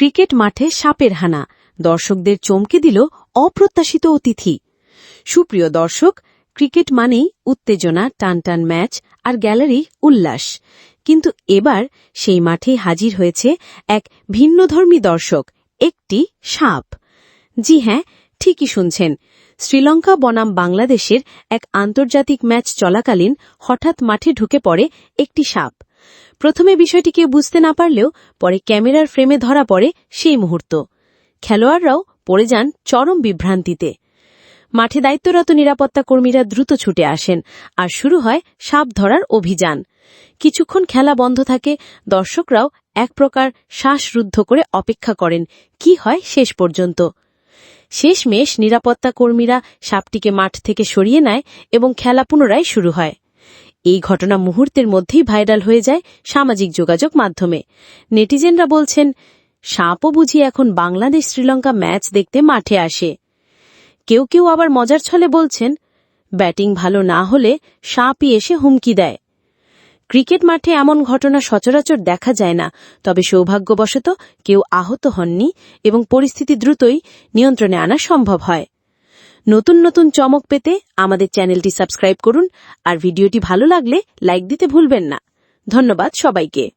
Cricket মাঠে সাপের হানা। দর্শকদের চমকে দিল অপ্রত্যাশিত অতিথি। সুপ্রিয় দর্শক, ক্রিকেট মানেই উত্তেজনা, টানটান ম্যাচ আর গ্যালারি উল্লাস। কিন্তু এবার সেই মাঠে হাজির হয়েছে এক ভিন্নধর্মী দর্শক, একটি সাপ। জি হ্যাঁ ঠিকই শুনছেন। শ্রীলঙ্কা বনাম বাংলাদেশের এক আন্তর্জাতিক ম্যাচ চলাকালীন হঠাৎ মাঠে ঢুকে পড়ে একটি সাপ। প্রথমে বিষয়টি কেউ বুঝতে না পারলেও পরে ক্যামেরার ফ্রেমে ধরা পড়ে সেই মুহূর্ত। খেলোয়াড়রাও পড়ে যান চরম বিভ্রান্তিতে। মাঠে দায়িত্বরত নিরাপত্তা কর্মীরা দ্রুত ছুটে আসেন আর শুরু হয় সাপ ধরার অভিযান। কিছুক্ষণ খেলা বন্ধ থাকে, দর্শকরাও এক প্রকার শ্বাসরুদ্ধ করে অপেক্ষা করেন, কি হয় শেষ পর্যন্ত। শেষমেশ নিরাপত্তা কর্মীরা সাপটিকে মাঠ থেকে সরিয়ে নেয় এবং খেলা পুনরায় শুরু হয়। এই ঘটনা মুহূর্তের মধ্যেই ভাইরাল হয়ে যায় সামাজিক যোগাযোগ মাধ্যমে। নেটিজেনরা বলছেন, সাপও বুঝি এখন বাংলাদেশ শ্রীলঙ্কা ম্যাচ দেখতে মাঠে আসে। কেউ কেউ আবার মজার ছলে বলছেন, ব্যাটিং ভালো না হলে সাপই এসে হুমকি দেয়। ক্রিকেট মাঠে এমন ঘটনা সচরাচর দেখা যায় না, তবে সৌভাগ্যবশত কেউ আহত হননি এবং পরিস্থিতি দ্রুতই নিয়ন্ত্রণে আনা সম্ভব হয়। নতুন নতুন চমক পেতে আমাদের চ্যানেলটি সাবস্ক্রাইব করুন আর ভিডিওটি ভালো লাগলে লাইক দিতে ভুলবেন না। ধন্যবাদ সবাইকে।